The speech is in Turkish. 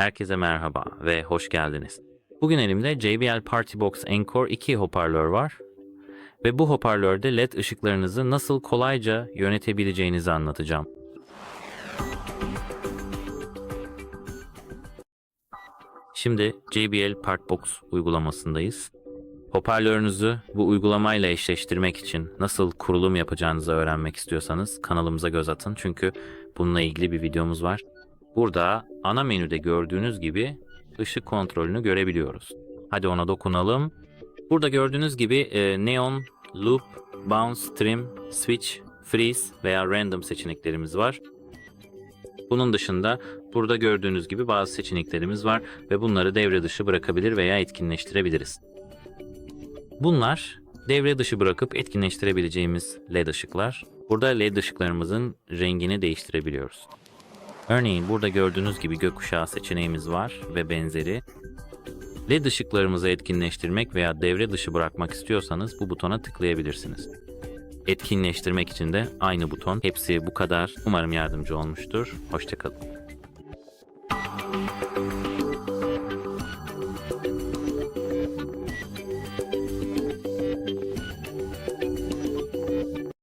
Herkese merhaba ve hoş geldiniz. Bugün elimde JBL Party Box Encore 2 hoparlör var. Ve bu hoparlörde LED ışıklarınızı nasıl kolayca yönetebileceğinizi anlatacağım. Şimdi JBL Parkbox uygulamasındayız. Hoparlörünüzü bu uygulamayla eşleştirmek için nasıl kurulum yapacağınızı öğrenmek istiyorsanız kanalımıza göz atın. Çünkü bununla ilgili bir videomuz var. Burada ana menüde gördüğünüz gibi ışık kontrolünü görebiliyoruz. Hadi ona dokunalım. Burada gördüğünüz gibi e, Neon, Loop, Bounce, Trim, Switch, Freeze veya Random seçeneklerimiz var. Bunun dışında burada gördüğünüz gibi bazı seçeneklerimiz var ve bunları devre dışı bırakabilir veya etkinleştirebiliriz. Bunlar devre dışı bırakıp etkinleştirebileceğimiz LED ışıklar. Burada LED ışıklarımızın rengini değiştirebiliyoruz. Örneğin burada gördüğünüz gibi gökkuşağı seçeneğimiz var ve benzeri. LED ışıklarımızı etkinleştirmek veya devre dışı bırakmak istiyorsanız bu butona tıklayabilirsiniz. Etkinleştirmek için de aynı buton. Hepsi bu kadar. Umarım yardımcı olmuştur. Hoşçakalın.